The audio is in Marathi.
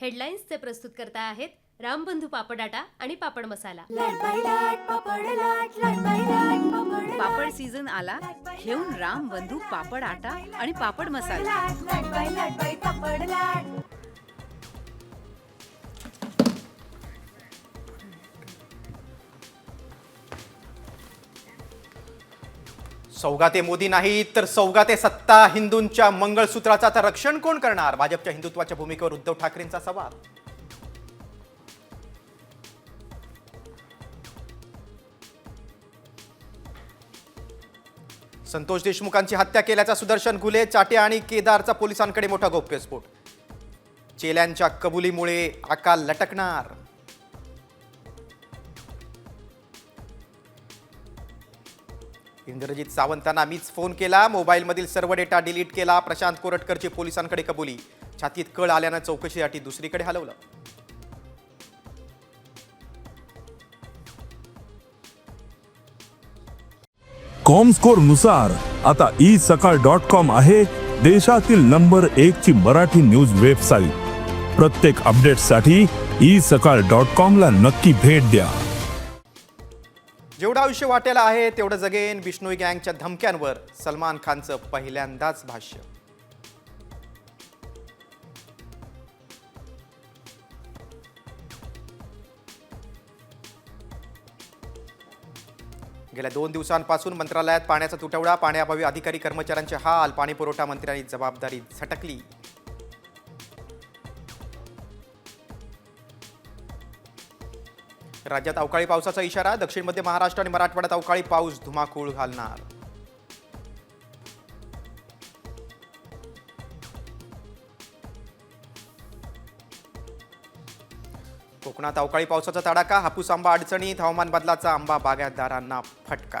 हेडलाईन्सचे प्रस्तुत करता आहेत रामबंधू पापडाटा आणि पापड मसाला. पापड सीझन आला घेऊन राम बंधू पापड आटा आणि पापड मसाला. सौगाते मोदी नाही तर सौगाते सत्ता हिंदूंच्या मंगळसूत्राचा तर रक्षण कोण करणार? भाजपच्या हिंदुत्वाच्या भूमिकेवर उद्धव ठाकरेंचा सवाल. संतोष देशमुखांची हत्या केल्याचा सुदर्शन गुले चाटे आणि केदारचा पोलिसांकडे मोठा गौप्यस्फोट. चेल्यांच्या कबुलीमुळे आकाल लटकणार. इंद्रजित सावंतांना मीच फोन केला. मोबाईलमधील सर्व डेटा डिलीट केला. प्रशांत कोरटकरची पोलिसांकडे कबुली. छातीत कळ आल्यानं चौकशीसाठी दुसरीकडे हलवलं. कॉमस्कोरनुसार आता ई सकाळ डॉट कॉम आहे देशातील नंबर एक ची मराठी न्यूज वेबसाईट. प्रत्येक अपडेटसाठी ई सकाळ डॉट कॉम ला नक्की भेट द्या. जेवढं आयुष्य वाटेला आहे तेवढं जगेन बिष्णोई गँगच्या धमक्यांवर सलमान खानचं पहिल्यांदाच भाष्य. गेल्या दोन दिवसांपासून मंत्रालयात पाण्याचा तुटवडा पाण्याअभावी अधिकारी कर्मचाऱ्यांचे हाल पाणी पुरवठा मंत्र्यांनी जबाबदारी झटकली. राज्यात अवकाळी पावसाचा इशारा दक्षिण मध्य महाराष्ट्र आणि मराठवाड्यात अवकाळी पाऊस धुमाकूळ घालणार. कोकणात अवकाळी पावसाचा तडाखा हापूस आंबा अडचणीत हवामान बदलाचा आंबा बागायतदारांना फटका.